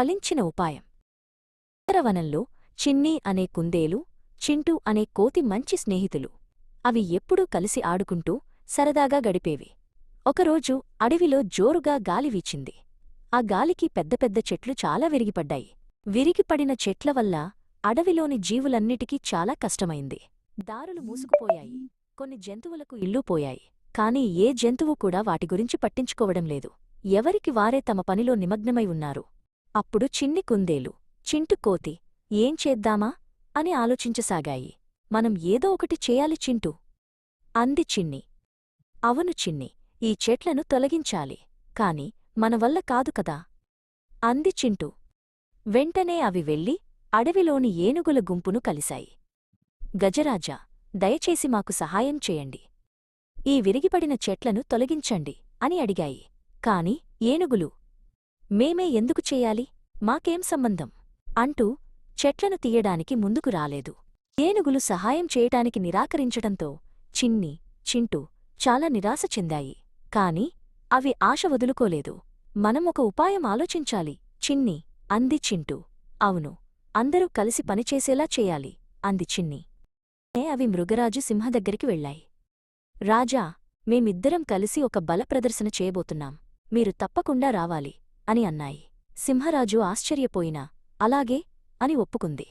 ఫలించిన ఉపాయం. ఉత్తరవనంలో చిన్ని అనే కుందేలు చింటూ అనే కోతి మంచి స్నేహితులు. అవి ఎప్పుడూ కలిసి ఆడుకుంటూ సరదాగా గడిపేవి. ఒకరోజు అడవిలో జోరుగా గాలి వీచింది. ఆ గాలికి పెద్ద పెద్ద చెట్లు చాలా విరిగిపడ్డాయి. విరిగిపడిన చెట్ల వల్ల అడవిలోని జీవులన్నిటికీ చాలా కష్టమైంది. దారులు మూసుకుపోయాయి. కొన్ని జంతువులకు ఇల్లు పోయాయి. కాని ఏ జంతువు కూడా వాటి గురించి పట్టించుకోవడం లేదు. ఎవరికి వారే తమ పనిలో నిమగ్నమై ఉన్నారు. అప్పుడు చిన్ని కుందేలు చింటు కోతి ఏం చేద్దామా? అని ఆలోచించసాగాయి. మనం ఏదో ఒకటి చేయాలి చింటూ అంది చిన్ని. అవును చిన్ని ఈ చెట్లను తొలగించాలి కాని మన వల్ల కాదు కదా అంది చింటూ. వెంటనే అవి వెళ్ళి అడవిలోని ఏనుగుల గుంపును కలిశాయి. గజరాజా దయచేసి మాకు సహాయం చేయండి. ఈ విరిగిపడిన చెట్లను తొలగించండి అని అడిగాయి. కాని ఏనుగులు మేమే ఎందుకు చేయాలి? మాకేం సంబంధం? అంటూ చెట్లను తీయడానికి ముందుకు రాలేదు. ఏనుగులు సహాయం చేయటానికి నిరాకరించటంతో చిన్ని చింటూ చాలా నిరాశ చెందాయి. కాని అవి ఆశ వదులుకోలేదు. మనమొక ఉపాయం ఆలోచించాలి. చిన్ని అంది చింటూ. అవును అందరూ కలిసి పనిచేసేలా చేయాలి అంది చిన్ని. అవి మృగరాజు సింహ దగ్గరికి వెళ్ళాయి. రాజా మేమిద్దరం కలిసి ఒక బల ప్రదర్శన చేయబోతున్నాం. మీరు తప్పకుండా రావాలి అని అన్నాయి. సింహరాజు ఆశ్చర్యపోయినా అలాగే అని ఒప్పుకుంది.